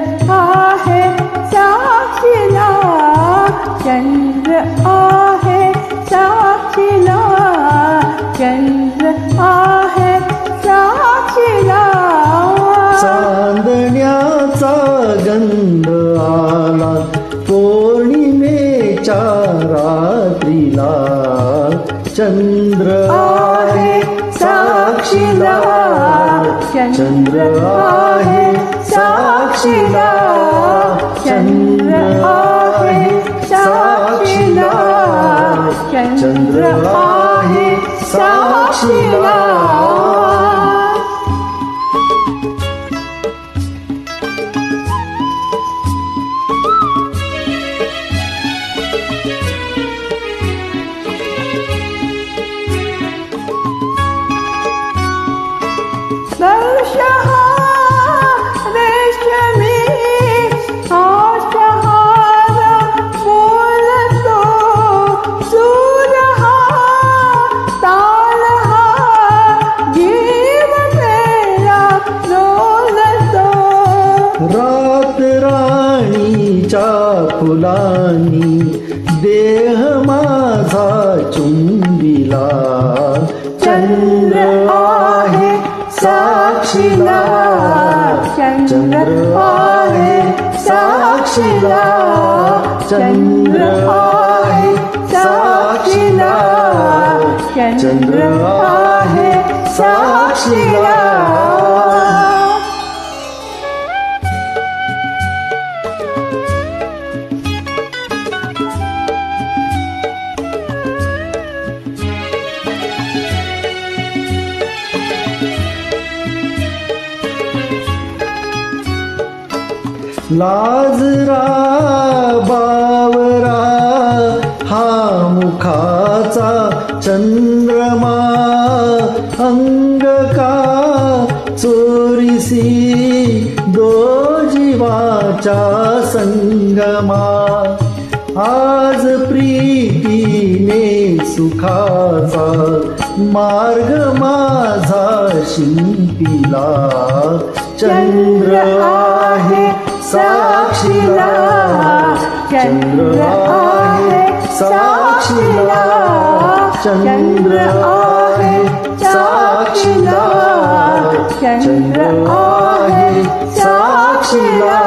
श्रद्धा है चंद्र आहे साक्षिला चंद्र आहे साक्षिला चांदण्याचा गंध आला पौर्णिमेच्या रात्रीला चंद्र आहे साक्षीला चंद्र आहे सा साक्षीला चंद्र आहे साक्षीला चंद्र आहे साक्षीला दर्शहा राणीच्या फुलांनी देह माझा चुंबिला. चंद्र आहे साक्षीला. चंद्र आहे साक्षीला. चंद्र आहे साक्षीला. चंद्र आहे साक्षीला. लाजरा बावरा हा मुखाचा चंद्रमा अंग का चोरीसी दो जीवाचा संगमा. आज प्रीतीने सुखाचा मार्ग माझा शिंपिला. चंद्र साक्षीला चंद्र आहे साक्षीला चंद्र आहे साक्षीला चंद्र आहे साक्षीला